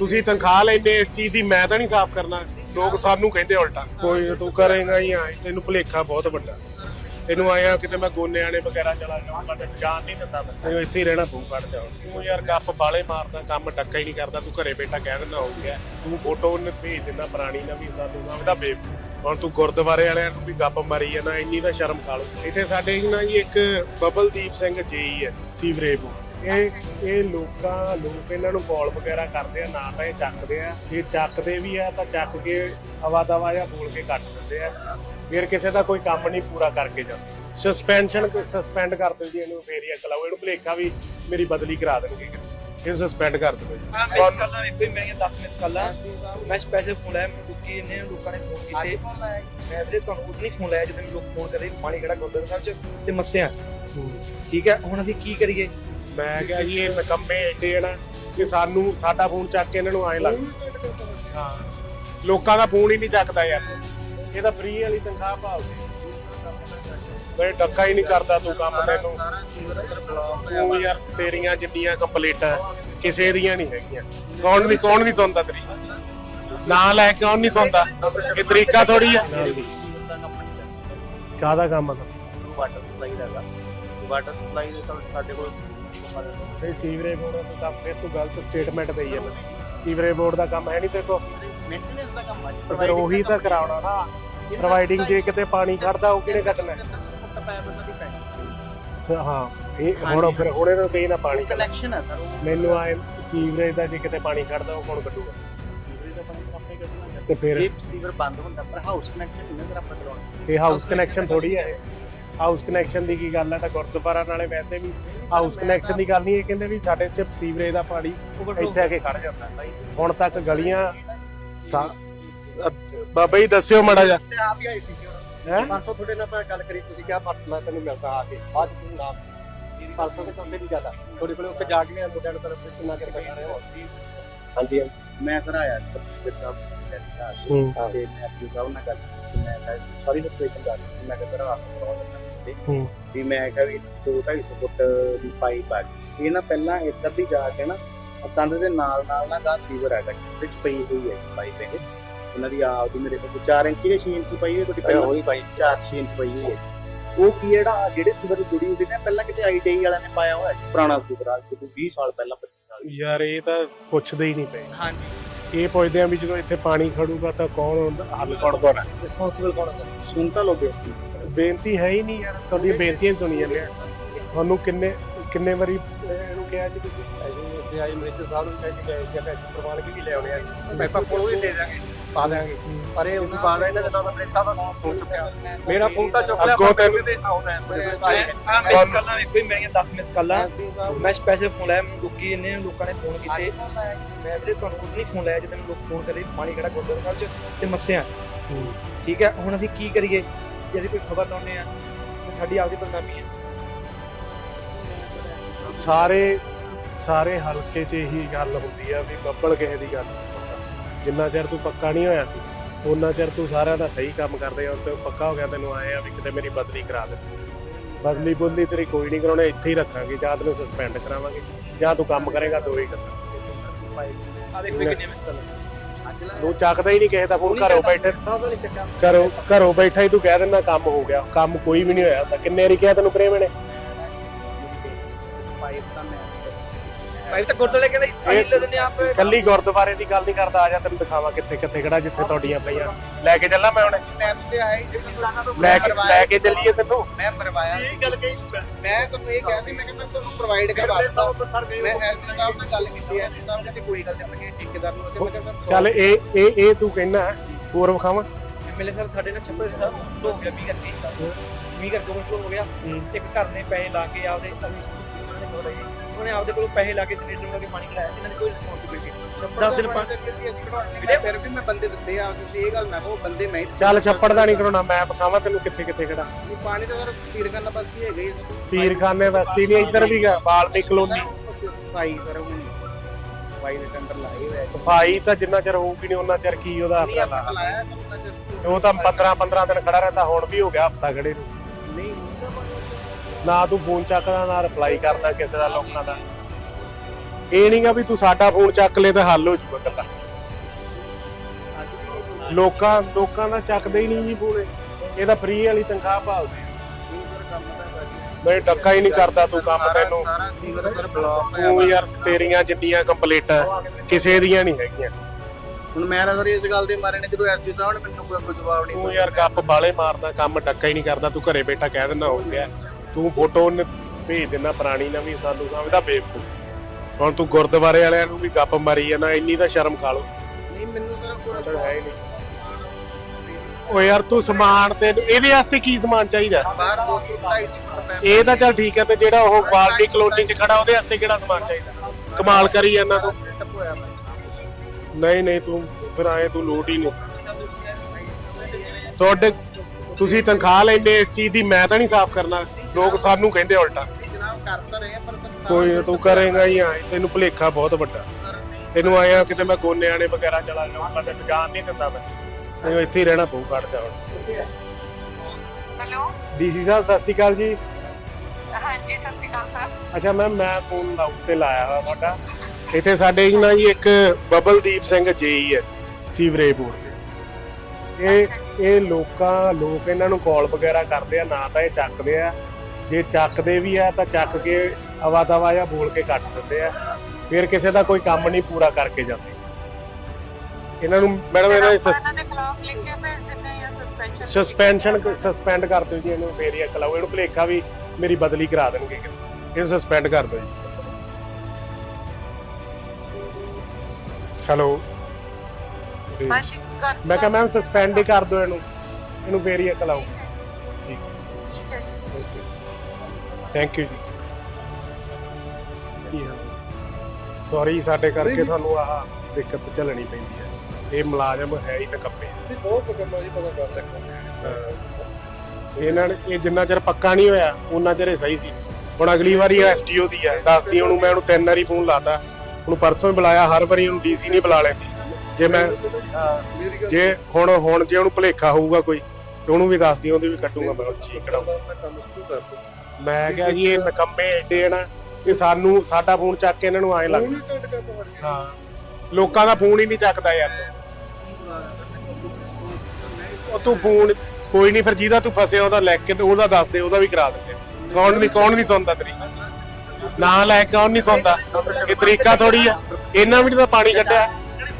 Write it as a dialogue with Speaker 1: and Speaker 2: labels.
Speaker 1: ਤੁਸੀਂ ਤਨਖਾਹ ਲੈਂਦੇ ਇਸ ਚੀਜ਼ ਦੀ ਮੈਂ ਤਾਂ ਨਹੀਂ ਸਾਫ਼ ਕਰਨਾ। ਲੋਕ ਸਾਨੂੰ ਕਹਿੰਦੇ ਉਲਟਾ ਕੋਈ ਨੀ, ਤੂੰ ਕਰੇਗਾ ਹੀ ਆ। ਤੈਨੂੰ ਭੁਲੇਖਾ ਬਹੁਤ ਵੱਡਾ। ਤੈਨੂੰ ਆਇਆ ਕਿਤੇ ਮੈਂ ਗੋਨਿਆਣੇ ਵਗੈਰਾ ਚਲਾ ਜਾਵਾਂਗਾ ਤੇ ਜਾਣ ਨਹੀਂ ਦਿੰਦਾ ਮੈਂ ਤੈਨੂੰ ਇੱਥੇ ਹੀ ਰਹਿਣਾ ਪਊ ਕੱਢ ਜਾ ਤੂੰ ਯਾਰ ਗੱਪ ਬਾਲੇ ਮਾਰਦਾ ਕੰਮ ਟੱਕਾ ਹੀ ਨਹੀਂ ਕਰਦਾ ਤੂੰ ਘਰੇ ਬੈਠਾ ਕਹਿ ਦਿੰਦਾ ਹੋ ਗਿਆ। ਤੂੰ ਫੋਟੋ ਉਹਨੇ ਭੇਜ ਦਿੰਦਾ ਪੁਰਾਣੀ ਨਾ ਵੀ ਸਾਨੂੰ ਸਮਝਦਾ ਬੇ ਹੁਣ ਤੂੰ ਗੁਰਦੁਆਰੇ ਵਾਲਿਆਂ ਨੂੰ ਵੀ ਗੱਪ ਮਾਰੀ ਜਾਂਦਾ ਇੰਨੀ ਤਾਂ ਸ਼ਰਮ ਖਾ ਲਓ। ਇੱਥੇ ਸਾਡੇ ਨਾ ਜੀ ਇੱਕ ਬਬਲਦੀਪ ਸਿੰਘ ਜੇਈ ਹੈ ਸੀਵਰੇਜ ਇਹ ਇਹ ਲੋਕਾਂ ਲੋਕ ਇਹਨਾਂ ਨੂੰ ਕਾਲ ਵਗੈਰਾ ਕਰਦੇ ਆ ਨਾ ਤਾਂ ਇਹ ਚੱਕਦੇ ਆ। ਜੇ ਚੱਕਦੇ ਵੀ ਆ ਤਾਂ ਚੱਕ ਕੇ ਹਵਾ ਦਵਾ ਜਾਂ ਬੋਲ ਕੇ ਕੱਟ ਦਿੰਦੇ ਆ। ਫਿਰ ਕਿਸੇ ਦਾ ਕੋਈ ਕੰਮ ਨਹੀਂ ਪੂਰਾ ਕਰਕੇ ਜਾਂਦਾ। ਸਸਪੈਂਸ਼ਨ ਸਸਪੈਂਡ ਕਰ ਦਿੰਦੀ ਇਹਨੂੰ ਫੇਰ ਹੀ ਅਕਲ ਇਹਨੂੰ ਭੁਲੇਖਾ ਵੀ ਮੇਰੀ ਬਦਲੀ ਕਰਾ ਦੇਣਗੇ। ਇਹ ਸਸਪੈਂਡ ਕਰ ਜੀ
Speaker 2: ਹਾਂ ਮਿਸ ਕਾਲਾਂ ਵੇਖੋ ਜੀ, ਮੇਰੀਆਂ 10 ਮਿਸ ਕਾਲਾਂ ਮੈਂ ਸਪੈਸ਼ਲ ਫੋਨ ਲਾਇਆ ਮੈਨੂੰ ਦੁੱਕੀ ਇੰਨੇ ਲੋਕਾਂ ਨੇ ਫੋਨ ਕੀਤੇ। ਮੈਂ ਵੀਰੇ ਤੁਹਾਨੂੰ ਉਦੋਂ ਨਹੀਂ ਫੋਨ ਲਾਇਆ ਜਦੋਂ ਲੋਕ ਫੋਨ ਕਰਦੇ ਪਾਣੀ ਕਿਹੜਾ ਗੁਰਦੁਆਰਾ ਸਾਹਿਬ ਚ ਤੇ ਮੱਸਿਆ। ਠੀਕ ਹੈ ਹੁਣ ਅਸੀਂ ਕੀ ਕਰੀਏ?
Speaker 1: ਮੈਂ ਕਿਹਾ ਜੀ ਇਹ ਨਕੰਮੇ ਏਡੇ ਆ ਨਾ ਕਿ ਸਾਨੂੰ ਸਾਡਾ ਫੋਨ ਚੱਕ ਕੇ ਇਹਨਾਂ ਨੂੰ ਐਂ ਲੱਗ ਹਾਂ। ਲੋਕਾਂ ਦਾ ਫੋਨ ਹੀ ਨਹੀਂ ਚੱਕਦਾ ਯਾਰ। ਇਹ ਤਾਂ ਫ੍ਰੀ ਵਾਲੀ ਤਨਖਾਹ ਭਾਲਦੇ ਮੈਂ ਟੱਕਾ ਹੀ ਨਹੀਂ ਕਰਦਾ ਤੂੰ ਕੰਮ ਤੈਨੂੰ। ਤੂੰ ਯਾਰ ਤੇਰੀਆਂ ਜਿੰਨੀਆਂ ਕੰਪਲੀਟਾਂ ਕਿਸੇ ਦੀਆਂ ਨਹੀਂ ਹੈਗੀਆਂ। ਕੌਣ ਨਹੀਂ ਕੌਣ ਨਹੀਂ ਸੁਣਦਾ ਤੇਰੀ? ਨਾਂ ਲੈ ਕੇ ਕੌਣ ਨਹੀਂ ਸੁਣਦਾ? ਇਹ ਤਰੀਕਾ ਥੋੜੀ ਆ। ਕਾਹਦਾ ਕੰਮ ਆ
Speaker 3: ਵਾਟਰ ਸਪਲਾਈ ਦਾ ਹੈਗਾ ਵਾਟਰ ਸਪਲਾਈ ਦੇ ਸਾਡੇ ਕੋਲ
Speaker 1: ਇਹ ਸੀਵਰੇਜ ਬੋਰਡ ਦਾ ਕੰਮ ਫਿਰ ਤੂੰ ਗਲਤ ਸਟੇਟਮੈਂਟ ਦੇਈ ਜਾਂਦਾ ਸੀਵਰੇਜ ਬੋਰਡ ਦਾ ਕੰਮ ਹੈ ਨਹੀਂ ਤੇ ਕੋ
Speaker 3: ਮੇਨਟੇਨੈਂਸ ਦਾ ਕੰਮ ਆ ਜੀ।
Speaker 1: ਫਿਰ ਉਹੀ ਤਾਂ ਕਰਾਉਣਾ ਨਾ। ਪ੍ਰੋਵਾਈਡਿੰਗ ਜੇ ਕਿਤੇ ਪਾਣੀ ਖੜਦਾ ਉਹ ਕਿਹਨੇ ਕੱਢਣਾ ਅੱਛਾ, ਹਾਂ। ਇਹ ਹੁਣ। ਫਿਰ ਹੁਣੇ ਕਹੀ ਨਾ ਪਾਣੀ ਕੱਢ
Speaker 3: ਕਲੈਕਸ਼ਨ ਹੈ ਸਰ।
Speaker 1: ਮੈਨੂੰ ਆਏ ਸੀਵਰੇਜ ਦਾ ਜੇ ਕਿਤੇ ਪਾਣੀ ਖੜਦਾ ਉਹ ਕੌਣ ਕੱਢੂਗਾ?
Speaker 3: ਸੀਵਰੇਜ ਦਾ ਪਾਣੀ ਤਾਂ ਆਪੇ ਕੱਢਣਾ
Speaker 1: ਤੇ ਫਿਰ
Speaker 3: ਜੇ ਸੀਵਰ ਬੰਦ ਹੁੰਦਾ ਪਰ ਹਾਊਸ ਕਨੈਕਸ਼ਨ ਨਹੀਂ ਸਰ ਆਪਾਂ ਚਲਾਉਣਾ।
Speaker 1: ਇਹ ਹਾਊਸ ਕਨੈਕਸ਼ਨ ਥੋੜੀ ਹੈ ਹਾਊਸ ਕਨੈਕਸ਼ਨ ਦੀ ਕੀ ਗੱਲ ਹੈ? ਤਾਂ ਗੁਰਦੁਆਰਾ ਨਾਲੇ ਵੈਸੇ ਵੀ ਹਾਊਸ ਕਨੈਕਸ਼ਨ ਦੀ ਗੱਲ ਨਹੀਂ ਇਹ ਕਹਿੰਦੇ ਵੀ ਸਾਡੇ ਚ ਸੀਵਰੇਜ ਦਾ ਪਾਣੀ ਇੱਥੇ ਆ ਕੇ ਖੜ ਜਾਂਦਾ। ਹੁਣ ਤੱਕ ਗਲੀਆਂ ਬਾਬਾ ਜੀ ਦੱਸਿਓ ਮੜਾ ਜਾ
Speaker 4: ਤੇ ਆਪ ਹੀ ਆਈ ਸੀ।
Speaker 1: ਹੈ?
Speaker 4: ਪਰਸੋਂ ਤੁਹਾਡੇ ਨਾਲ ਮੈਂ ਗੱਲ ਕਰੀ ਤੁਸੀਂ ਕਿਹਾ ਪਰਸੋਂ ਮੈਂ ਤੈਨੂੰ ਮਿਲਦਾ ਆ ਕੇ। ਬਾਅਦ ਤੁਸੀਂ ਨਾਮ ਪਰਸੋਂ ਤੇ ਚੌਥੇ ਵੀ ਜ਼ਿਆਦਾ ਤੁਹਾਡੇ ਕੋਲੇ ਉੱਥੇ ਜਾ ਕੇ ਮੈਂ ਤੁਹਾਡੇ ਨਾਲ ਤਰਫ ਕਿੰਨਾ ਕਰ ਕਰ ਰਹੇ ਹੋ ਹਾਂਜੀ
Speaker 3: ਮੈਂ ਸਰ ਆਇਆ ਘਰ
Speaker 1: ਹੂੰ।
Speaker 3: ਤੇ ਮੈਂ ਆਪਣੇ ਸਾਹਿਬ ਨਾਲ ਗੱਲ ਮੈਂ ਸੌਰੀ ਲੋਕੇਸ਼ਨ ਕਰ ਦਿੱਤੀ। ਮੈਂ ਕਿਹਾ ਤੇਰਾ ਤੇ
Speaker 1: ਹੂੰ।
Speaker 3: ਵੀ ਮੈਂ ਕਿਹਾ ਵੀ 2-250 ਫੁੱਟ ਦੀ ਪਾਈਪ ਆ ਗਈ। ਇਹ ਨਾ ਪਹਿਲਾਂ ਇੱਧਰ ਦੀ ਜਾ ਕੇ ਨਾ ਕੰਧ ਦੇ ਨਾਲ ਨਾਲ ਨਾ ਗਾ ਸੀਵਰ ਹੈਗਾ ਵਿੱਚ ਪਈ ਹੋਈ ਹੈ ਪਾਈਪ ਇਹ। ਇਹਨਾਂ ਦੀ ਆਪ ਦੀ ਮੇਰੇ ਕੋਲ 4 ਇੰਚ ਜਾਂ 6 ਇੰਚ ਪਈ ਹੋਈ ਤੁਹਾਡੀ ਪਹਿਲਾਂ?
Speaker 4: ਹੋਈ ਭਾਈ
Speaker 3: 4-6 ਇੰਚ ਪਈ ਹੋਈ ਹੈ। ਉਹ ਕੀ ਜਿਹੜਾ ਜਿਹੜੇ ਸੀਵਰ ਦੀ ਜੁੜੀ ਹੁੰਦੀ ਨੇ ਪਹਿਲਾਂ ਕਿਤੇ ਆਈਟੀਆਈ ਵਾਲਿਆਂ ਨੇ ਪਾਇਆ ਹੋਇਆ ਸੀ, ਪੁਰਾਣਾ ਸੀਵਰ ਆ ਕੋਈ 20 ਸਾਲ ਪਹਿਲਾਂ 25 ਸਾਲ
Speaker 1: ਯਾਰ ਇਹ ਤਾਂ ਪੁੱਛਦੇ ਹੀ ਨਹੀਂ ਪਏ।
Speaker 3: ਹਾਂਜੀ।
Speaker 1: ਇਹ ਪੁੱਛਦੇ ਆ ਵੀ ਜਦੋਂ ਇੱਥੇ ਪਾਣੀ ਖੜੂਗਾ ਤਾਂ ਕੌਣ ਹੱਲ ਕਰਦਾ
Speaker 2: ਰਿਸਪੌਂਸਿਬਲ ਕੌਣ ਹੈ
Speaker 3: ਸੁਣ ਤਾਂ ਲੋਗੇ
Speaker 1: ਬੇਨਤੀ ਹੈ ਹੀ ਨਹੀਂ ਯਾਰ ਤੁਹਾਡੀਆਂ ਬੇਨਤੀਆਂ ਹੀ ਸੁਣੀ ਜਾਂਦੇ ਆ ਤੁਹਾਨੂੰ ਕਿੰਨੇ ਕਿੰਨੇ ਵਾਰੀ ਇਹਨੂੰ ਕਿਹਾ ਜੀ ਤੁਸੀਂ?
Speaker 4: ਇੱਥੇ ਆਈ ਮੈਨੇਜਰ ਸਾਹਿਬ ਨੂੰ ਕਹਿ ਕੇ ਗਏ ਸੀ ਕਿ ਪ੍ਰਵਾਨਗੀ ਵੀ ਲੈ ਆਉਣੇ ਆ। ਪੈਪਾ ਕੋਲੋਂ ਵੀ ਦੇ ਦਾਂਗੇ ਪਾ ਦਾਂਗੇ। ਪਰ ਇਹ ਉਹਦੀ ਬਾਅਦ ਇਹਨਾਂ ਨੇ ਤਾਂ ਆਪਣੇ ਸਾਹਿਬ ਦਾ ਸੋਚ ਚੁੱਕਿਆ। ਮੇਰਾ ਫੋਨ ਤਾਂ ਚੁੱਕ ਲਿਆ
Speaker 1: ਅੱਗੋਂ ਤੈਨੂੰ-
Speaker 4: ਤੇ ਆਉਂਦਾ ਹੈ
Speaker 2: ਹਾਂ ਮਿਸ ਕਾਲਾਂ ਵੇਖੋ ਜੀ, ਮੇਰੀਆਂ 10 ਮਿਸ ਕਾਲਾਂ ਮੈਂ ਸਪੈਸ਼ਲ ਫੋਨ ਲਾਇਆ ਮੈਨੂੰ ਦੁੱਕੀ ਇੰਨੇ ਲੋਕਾਂ ਨੇ ਫੋਨ ਕੀਤੇ। ਮੈਂ ਵੀਰੇ ਤੁਹਾਨੂੰ ਉਦੋਂ ਨਹੀਂ ਫੋਨ ਲਾਇਆ ਜਦੋਂ ਮੈਨੂੰ ਲੋਕ ਫੋਨ ਕਰਦੇ ਪਾਣੀ ਕਿਹੜਾ ਗੁਰਦੁਆਰਾ ਸਾਹਿਬ ਚ ਤੇ ਮੱਸਿਆ। ਠੀਕ ਹੈ ਹੁਣ ਅਸੀਂ ਕੀ ਕਰੀਏ? ਜੇ ਅਸੀਂ ਕੋਈ ਖਬਰ ਲਾਉਂਦੇ ਆ ਤੇ ਸਾਡੀ ਆਪਦੀ ਬਦਨਾਮੀ ਹੈ।
Speaker 1: ਸਾਰੇ ਸਾਰੇ ਹਲਕੇ 'ਚ ਇਹੀ ਗੱਲ ਹੁੰਦੀ ਆ ਵੀ ਬੱਬਲ ਕਿਸੇ ਦੀ ਗੱਲ ਨਹੀਂ ਸੁਣਦਾ। ਜਿੰਨਾ ਚਿਰ ਤੂੰ ਪੱਕਾ ਨਹੀਂ ਹੋਇਆ ਸੀ ਉਹਨਾਂ ਚਿਰ ਤੂੰ ਸਾਰਿਆਂ ਦਾ ਸਹੀ ਕੰਮ ਕਰਦੇ ਆ ਤੇ ਪੱਕਾ ਹੋ ਗਿਆ ਤੈਨੂੰ ਆਏ ਆ ਵੀ ਕਿਤੇ ਮੇਰੀ ਬਦਲੀ ਕਰਾ ਦੇ। ਬਦਲੀ ਬੁਦਲੀ ਤੇਰੀ ਕੋਈ ਨਹੀਂ ਕਰਾਉਣਾ ਇੱਥੇ ਹੀ ਰੱਖਾਂਗੇ ਜਾਂ ਤੈਨੂੰ ਸਸਪੈਂਡ ਕਰਾਵਾਂਗੇ ਜਾਂ ਤੂੰ ਕੰਮ ਕਰੇਗਾ ਦੋ ਹੀ ਗੱਲਾਂ।
Speaker 2: ਆ ਵੇਖੋ ਕਿੰਨੇ ਮਿਸ ਕਾਲਾਂ
Speaker 1: ਤੂੰ ਚੱਕਦਾ ਹੀ ਨਹੀਂ ਕਿਸੇ ਦਾ ਫੋਨ ਘਰੋਂ ਬੈਠੇ
Speaker 4: ਨੇ
Speaker 1: ਘਰੋਂ ਘਰੋਂ ਬੈਠਾ ਹੀ ਤੂੰ ਕਹਿ ਦਿੰਦਾ ਕੰਮ ਹੋ ਗਿਆ। ਕੰਮ ਕੋਈ ਵੀ ਨਹੀਂ ਹੋਇਆ। ਹੁੰਦਾ ਕਿੰਨੇ ਵਾਰੀ ਕਿਹਾ ਤੈਨੂੰ ਪ੍ਰੇਮ ਨੇ?
Speaker 3: ਤਾਂ
Speaker 2: ਭਾਈ ਤਾਂ ਗੁਰਦੁਆਰੇ ਕਹਿੰਦੇ ਅਸੀਂ ਲੈ ਦਿੰਦੇ ਆਪ।
Speaker 1: ਕੱਲੀ ਗੁਰਦੁਆਰੇ ਦੀ ਗੱਲ ਨਹੀਂ ਕਰਦਾ ਆ ਜਾ ਤੈਨੂੰ ਦਿਖਾਵਾਂ ਕਿੱਥੇ ਕਿੱਥੇ ਖੜਾ ਜਿੱਥੇ ਤੁਹਾਡੀਆਂ ਪਈਆਂ। ਲੈ ਕੇ ਚੱਲਾਂ ਮੈਂ ਹੁਣ।
Speaker 3: ਮੈਂ ਤੇ ਆਇਆ ਸੀ।
Speaker 1: ਲੈ ਕੇ ਲੈ ਕੇ ਚੱਲੀਏ ਤੈਨੂੰ।
Speaker 3: ਮੈਂ ਮੈਂ ਤੁਹਾਨੂੰ ਇਹ ਕਿਹਾ ਸੀ ਮੈਂ ਕਿ ਮੈਂ ਤੁਹਾਨੂੰ ਪ੍ਰੋਵਾਈਡ ਕਰਵਾ
Speaker 4: ਸਰ
Speaker 3: ਮੈਂ ਐਸਪੀ ਸਾਹਿਬ ਨਾਲ ਗੱਲ ਕੀਤੀ ਹੈ ਐਸਪੀ ਸਾਹਿਬ ਨੇ ਕੋਈ ਗੱਲ ਨਹੀਂ ਮੈਂ ਠੇਕੇਦਾਰ ਨੂੰ ਤੇ ਮੈਂ ਕਿਹਾ ਸਰ
Speaker 1: ਚੱਲ ਇਹ ਇਹ ਇਹ ਤੂੰ ਕਹਿਣਾ ਹੋਰ ਵਿਖਾਵਾਂ?
Speaker 2: ਐਮਐਲਏ ਸਾਹਿਬ ਸਾਡੇ ਨਾਲ ਛੱਪੜ ਸਾਹਿਬ ਹੋ ਗਿਆ ਕਰਕੇ। ਮੀਂਹ ਕਰਕੇ ਹੋ ਗਿਆ। ਇੱਕ ਘਰ ਨੇ ਪੈਸੇ ਲਾ ਕੇ ਆਪਦੇ ਉਹਨੇ ਆਪਦੇ ਕੋਲੋਂ ਪੈਸੇ ਲਾ ਕੇ ਜਨਰੇਟਰ ਲਾ ਕੇ ਪਾਣੀ ਕਢਾਇਆ ਇਹਨਾਂ ਦੀ ਕੋਈ ਰਿਸਪੌਂਸਿਬਿਲਟੀ ਦਸ ਦਿਨ ਪਾ-
Speaker 3: ਅਸੀਂ ਕਢਵਾਉਣੇ ਫਿਰ ਵੀ ਮੈਂ ਬੰਦੇ ਦਿੱਤੇ ਆ ਤੁਸੀਂ ਇਹ ਗੱਲ ਨਾ ਕਹੋ ਬੰਦੇ ਮੈਂ।
Speaker 1: ਚੱਲ ਛੱਪੜ ਦਾ ਨਹੀਂ ਕਰਾਉਣਾ ਮੈਂ ਵਿਖਾਵਾਂ ਤੈਨੂੰ ਕਿੱਥੇ ਕਿੱਥੇ ਖੜਾ
Speaker 3: ਵੀ ਪਾਣੀ ਤਾਂ ਸਰ ਪੀਰ ਕਰਨਾ ਬਸ ਕੀ ਹੈਗਾ ਹੀ
Speaker 1: ਪੀਰਖਾਨੇ ਬਸਤੀ ਨਹੀਂ ਇੱਧਰ ਵੀ ਗਾ ਬਾਲਮੀ ਕਲੋਨੀ
Speaker 3: ਸਫ਼ਾਈ ਸਰ ਹੁਣ। ਸਫ਼ਾਈ ਦੇ ਟੈਂਡਰ ਲਾਏ ਹੋਏ ਆ।
Speaker 1: ਸਫ਼ਾਈ ਤਾਂ ਜਿੰਨਾ ਚਿਰ ਹੋਊਗੀ ਨਹੀਂ ਉਹਨਾਂ ਚਿਰ ਕੀ ਉਹਦਾ
Speaker 3: ਨਹੀਂ
Speaker 1: ਹਫਤਾ
Speaker 3: ਆਪਾਂ ਲਾਇਆ ਤਾਂ ਉਹਨਾਂ
Speaker 1: ਉਹ ਤਾਂ 15 15 ਦਿਨ ਖੜਾ ਰਹਿੰਦਾ ਹੁਣ ਵੀ ਹੋ ਗਿਆ ਹਫਤਾ ਖੜੇ ਨੂੰ।
Speaker 3: ਨਹੀਂ ਪਾਣੀ
Speaker 1: ਨਾ ਤੂੰ ਫੋਨ ਚੱਕਦਾ ਨਾ ਰਿਪਲਾਈ ਕਰਦਾ ਕਿਸੇ ਦਾ ਲੋਕਾਂ ਦਾ। ਇਹ ਨਹੀਂਗਾ ਵੀ ਤੂੰ ਸਾਡਾ ਫੋਨ ਚੱਕ ਲੈ ਤੇ ਹੱਲ ਹੋ ਜੂਗਾ ਗੱਲਾਂ ਲੋਕਾਂ ਲੋਕਾਂ ਦਾ ਚੱਕਦੇ ਹੀ ਨਹੀਂ ਜੀ ਫੋਨ। ਇਹ ਤਾਂ ਫ੍ਰੀ ਵਾਲੀ ਤਨਖਾਹ ਭਾਲਦੇ। ਨਹੀਂ ਟੱਕਾ ਹੀ ਨਹੀਂ ਕਰਦਾ ਤੂੰ ਕੰਮ ਤੈਨੂੰ। ਤੂੰ ਯਾਰ ਤੇਰੀਆਂ ਜਿੰਨੀਆਂ ਕੰਪਲੀਟਾਂ ਕਿਸੇ ਦੀਆਂ ਨਹੀਂ ਹੈਗੀਆਂ।
Speaker 3: ਹੁਣ ਮੈਂ ਨਾ ਸਰ ਇਸ ਗੱਲ ਦੇ ਮਾਰੇ ਨੇ ਜਦੋਂ ਐਸਪੀ ਸਾਹਿਬ ਨੇ ਮੈਨੂੰ ਕੋਈ ਕੋਈ ਜਵਾਬ ਨਹੀਂ
Speaker 1: ਤੂੰ ਯਾਰ ਗੱਪ ਬਾਲੇ ਮਾਰਦਾ ਕੰਮ ਟੱਕਾ ਹੀ ਨਹੀਂ ਕਰਦਾ ਤੂੰ ਘਰੇ ਬੈਠਾ ਕਹਿ ਦਿੰਦਾ ਹੋ ਗਿਆ। ਤੂੰ ਫੋਟੋ ਉਹਨੇ ਭੇਜ ਦਿੰਦਾ ਪੁਰਾਣੀ ਨਾ ਵੀ ਸਾਨੂੰ ਸਮਝਦਾ ਬੇਵਕੂਫ। ਹੁਣ ਤੂੰ ਗੁਰਦੁਆਰੇ ਵਾਲਿਆਂ ਨੂੰ ਵੀ ਗੱਪ ਮਾਰੀ ਜਾਂਦਾ ਇੰਨੀ ਤਾਂ ਸ਼ਰਮ ਖਾ ਲੋ
Speaker 3: ਨਹੀਂ ਮੈਨੂੰ ਸਰ
Speaker 1: ਮਤਲਬ ਹੈ ਹੀ ਨਹੀਂ। ਓ ਯਾਰ ਤੂੰ ਸਮਾਨ ਤੇ ਇਹਦੇ ਵਾਸਤੇ ਕੀ ਸਮਾਨ ਚਾਹੀਦਾ?
Speaker 3: ਬਾਹਰ 200 250 ਫੁੱਟ ਪੈ
Speaker 1: ਇਹ ਤਾਂ ਚੱਲ ਠੀਕ ਹੈ ਤੇ ਜਿਹੜਾ ਉਹ ਬਾਲਟੀ ਕਲੋਨੀ 'ਚ ਖੜਾ ਉਹਦੇ ਵਾਸਤੇ ਕਿਹੜਾ ਸਮਾਨ ਚਾਹੀਦਾ? ਕਮਾਲ ਕਰੀ ਜਾਂਦਾ ਤੂੰ। ਨਹੀਂ ਨਹੀਂ ਤੂੰ ਫਿਰ ਆਏ ਤੂੰ ਲੋਟ ਹੀ ਨਹੀਂ। ਤੁਹਾਡੇ ਤੁਸੀਂ ਤਨਖਾਹ ਲੈਂਦੇ ਇਸ ਚੀਜ਼ ਦੀ ਮੈਂ ਤਾਂ ਨਹੀਂ ਸਾਫ਼ ਕਰਨਾ। ਲੋਕ ਸਾਨੂੰ ਕਹਿੰਦੇ ਉਲਟਾ।
Speaker 3: ਜਨਾਬ ਕਰਤਾ ਰਹੇ ਆ, ਪਰ ਸਰ ਸਾਰਾ
Speaker 1: ਕੋਈ ਨਾ ਤੂੰ ਕਰੇਗਾ ਹੀ ਆਏ ਤੈਨੂੰ ਭੁਲੇਖਾ ਬਹੁਤ ਵੱਡਾ। ਤੈਨੂੰ ਆਇਆ ਕਿਤੇ ਮੈਂ ਗੋਨਿਆਣੇ ਵਗੈਰਾ ਚਲਾ ਜਾਊਂਗਾ ਤੇ ਜਾਣ ਨਹੀਂ ਦਿੰਦਾ ਮੈਂ। ਤੈਨੂੰ ਇੱਥੇ ਹੀ ਰਹਿਣਾ ਪਊ ਕੱਢ ਜਾ ਹੁਣ।
Speaker 5: ਹੈਲੋ?
Speaker 1: ਡੀਸੀ ਸਾਹਿਬ ਸਤਿ ਸ਼੍ਰੀ ਅਕਾਲ ਜੀ।
Speaker 5: ਹਾਂਜੀ ਸਤਿ ਸ਼੍ਰੀ ਅਕਾਲ ਸਰ।
Speaker 1: ਅੱਛਾ ਮੈਮ ਮੈਂ ਫੋਨ ਲਾਊਡ ਤੇ ਲਾਇਆ ਹੋਇਆ ਤੁਹਾਡਾ। ਇੱਥੇ ਸਾਡੇ ਨਾ ਜੀ ਇੱਕ ਬਬਲਦੀਪ ਸਿੰਘ ਜੇਈ ਹੈ ਸੀਵਰੇਜ ਬੋਰਡ ਦੇ। ਇਹ ਇਹ ਲੋਕਾਂ ਲੋਕ ਇਹਨਾਂ ਨੂੰ ਕਾਲ ਵਗੈਰਾ ਕਰਦੇ ਆ ਨਾ ਤਾਂ ਇਹ ਚੱਕਦੇ ਆ। ਜੇ ਚੱਕਦੇ ਵੀ ਆ ਤਾਂ ਚੱਕ ਕੇ ਅਵਾ ਤਵਾ ਜਾਂ ਬੋਲ ਕੇ ਕੱਟ ਦਿੰਦੇ ਆ। ਫਿਰ ਕਿਸੇ ਦਾ ਕੋਈ ਕੰਮ ਨਹੀਂ ਪੂਰਾ ਕਰਕੇ ਜਾਂਦੇ। ਇਹਨਾਂ ਨੂੰ ਮੈਡਮ ਇਹਨਾਂ ਦੀ
Speaker 5: ਇਹਨਾਂ ਦੇ ਖਿਲਾਫ ਲਿਖ ਕੇ ਭੇਜ ਦਿੰਦੇ ਜਾਂ ਸਸਪੈਂਸ਼ਨ
Speaker 1: ਸਸਪੈਂਸ਼ਨ ਸਸਪੈਂਡ ਕਰ ਦਿਓ ਜੀ ਇਹਨੂੰ ਫੇਰ ਹੀ ਕਲਾਓ ਇਹਨੂੰ ਭਲੇਖਾ ਵੀ ਮੇਰੀ ਬਦਲੀ ਕਰਾ ਦੇਣਗੇ। ਇਹਨੂੰ ਸਸਪੈਂਡ ਕਰ ਦਿਓ ਜੀ। ਹੈਲੋ।
Speaker 5: ਹਾਂਜੀ ਕਰ
Speaker 1: ਮੈਂ ਕਿਹਾ ਮੈਮ ਸਸਪੈਂਡ ਹੀ ਕਰ ਦਿਓ ਇਹਨੂੰ। ਇਹਨੂੰ ਫੇਰ ਹੀ ਕਲਾਓ
Speaker 5: ਠੀਕ
Speaker 1: ਥੈਂਕ ਯੂ ਜੀ। ਸੌਰੀ ਸਾਡੇ ਕਰਕੇ ਤੁਹਾਨੂੰ ਆਹ ਦਿੱਕਤ ਝੱਲਣੀ ਪੈਂਦੀ ਹੈ। ਇਹ ਮੁਲਾਜ਼ਮ ਹੈ ਹੀ ਨਕੰਮੇ
Speaker 4: ਬਹੁਤ ਕੰਮਾਂ ਦੀ ਪਤਾ ਕਰ
Speaker 1: ਹਾਂ। ਇਹਨਾਂ ਨੇ ਇਹ ਜਿੰਨਾ ਚਿਰ ਪੱਕਾ ਨਹੀਂ ਹੋਇਆ ਉਹਨਾਂ ਚਿਰ ਇਹ ਸਹੀ ਸੀ। ਹੁਣ ਅਗਲੀ ਵਾਰੀ ਐਸਡੀਓ ਦੀ ਹੈ। ਦੱਸਦੀ ਉਹਨੂੰ ਮੈਂ ਉਹਨੂੰ ਤਿੰਨ ਵਾਰੀ ਫੋਨ ਲਾਤਾ। ਉਹਨੂੰ ਪਰਸੋਂ ਹੀ ਬੁਲਾਇਆ ਹਰ ਵਾਰੀ ਉਹਨੂੰ ਡੀਸੀ ਨਹੀਂ ਬੁਲਾ ਲੈਂਦੀ। ਜੇ ਮੈਂ ਜੇ ਹੁਣ ਹੁਣ ਜੇ ਉਹਨੂੰ ਭੁਲੇਖਾ ਹੋਊਗਾ ਕੋਈ ਤੇ ਉਹਨੂੰ ਵੀ ਦੱਸਦੀ ਉਹਦੀ ਵੀ ਕੱਟੂਗਾ ਮੈਂ ਉਹਨੂੰ ਚੀਕ ਕਢਾਊਂ
Speaker 4: ਮੈਂ ਕੰਮ ਸ਼ੁਰੂ ਕਰ ਦੂੰ
Speaker 1: ਮੈਂ ਕਿਹਾ ਜੀ ਇਹ ਨਕੰਮੇ ਐਡੇ ਆ ਨਾ ਕਿ ਸਾਨੂੰ ਸਾਡਾ ਫੋਨ ਚੱਕ ਕੇ ਇਹਨਾਂ ਨੂੰ ਐਂ ਲੱਗਦਾ।
Speaker 4: ਟੱਟ ਗਿਆ।
Speaker 1: ਹਾਂ। ਲੋਕਾਂ ਦਾ ਫੋਨ ਹੀ ਨਹੀਂ ਚੱਕਦਾ ਯਾਰ। ਉਹ ਤੂੰ ਫੋਨ ਕੋਈ ਨਹੀਂ ਫਿਰ ਜਿਹਦਾ ਤੂੰ ਫਸਿਆ ਉਹਦਾ ਲੈ ਕੇ ਤੇ ਉਹਦਾ ਦੱਸ ਦੇ ਉਹਦਾ ਵੀ ਕਰਾ ਦਿੰਦੇ ਕੌਣ ਨਹੀਂ ਕੌਣ ਨਹੀਂ ਸੁਣਦਾ ਤੇਰੀ। ਨਾ ਲੈ ਕੇ ਕੌਣ ਨਹੀਂ ਸੁਣਦਾ। ਇਹ ਤਰੀਕਾ ਥੋੜੀ ਆ। ਇਹਨਾਂ ਵੀ ਤਾਂ ਪਾਣੀ ਕੱਢਿਆ।